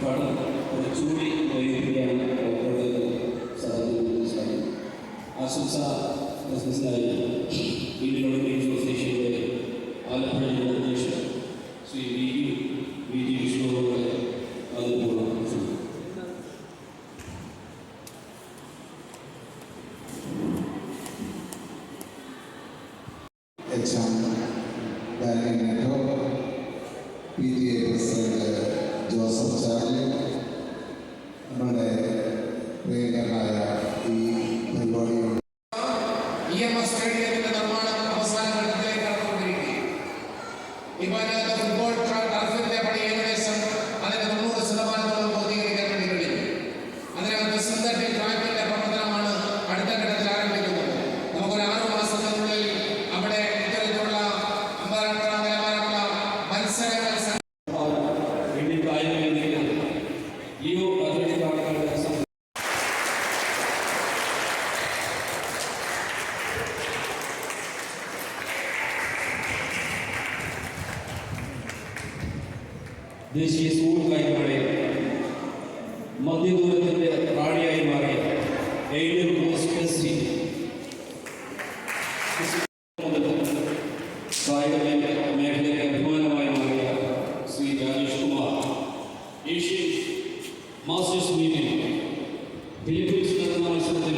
ഒരുപാട് കുറച്ചുകൂടി വൈകിപ്പിക്കാൻ സാധിക്കും ആശംസ ബിസിനസ്സിനായി ഒളിമ്പിക് അസോസിയേഷന്റെ ആലപ്പുഴ ജില്ലാ അധ്യക്ഷൻ Shri V U V G വിഷ്ണുവോട് അതുപോലെ H M director P T A president Joseph Charlie നമ്മുടെ പ്രിയങ്കരനായ ഈ പരിപാടിയുടെ ഇ സ്റ്റേഡിയത്തിന്റെ നിർമ്മാണം അവസാന ഘട്ടത്തിലേക്ക് കടന്നുകൊണ്ടിരിക്കുകയാണ് ഇപ്പൊ അതിനകത്ത് ഫുട്ബോൾ ട്രാ- ദേശീയ സ്കൂൾ കായികമേളയിൽ മധ്യദൂരത്തിന്റെ റാണിയായി മാറിയ എയ്ഡൻ ക്രോസ് മെസ്സി കായിക മേഖല- മേഖലയ്ക്ക് അഭിമാനമായി മാറിയ ശ്രീ രാജേഷ് കുമാർ. ഏഷ്യൻ മാസ്റ്റേഴ്സ് മീറ്റിൽ ഫിലിപ്പീൻസ് നടന്ന മത്സരത്തിൽ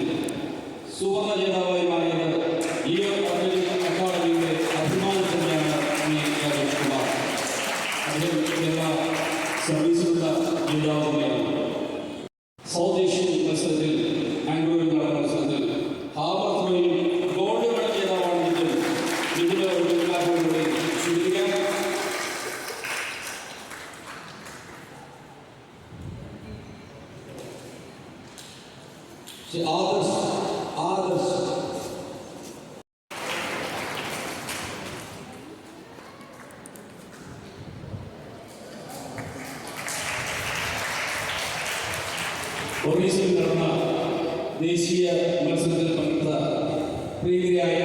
സുവർണ ജേതാവായി മാറിയത് ലിയോ അത്ലറ്റിക് അക്കാദമിയുടെ അഭിമാനത്തിന്റെയാണ് ശ്രീ രാജേഷ് കുമാർ. അദ്ദേഹം എല്ലാ സർവീസിലുള്ള ജേതാവുകയാണ് സൗത്ത് ഏഷ്യൻ മത്സരത്തിൽ ബാംഗ്ലൂരിൽ നടന്ന മത്സരത്തിൽ ത്രോയിൽ ഗോൾഡ് മെഡൽ ജേതാവാണെങ്കിൽ വിദ്യാർത്ഥികളുടെ സൂചിപ്പിക്കാം ശ്രീ ആദർശ് ആദർശ് ഒറീസയിൽ നടന്ന ദേശീയ മത്സരത്തിൽ പങ്കെടുത്ത പ്രിയരായ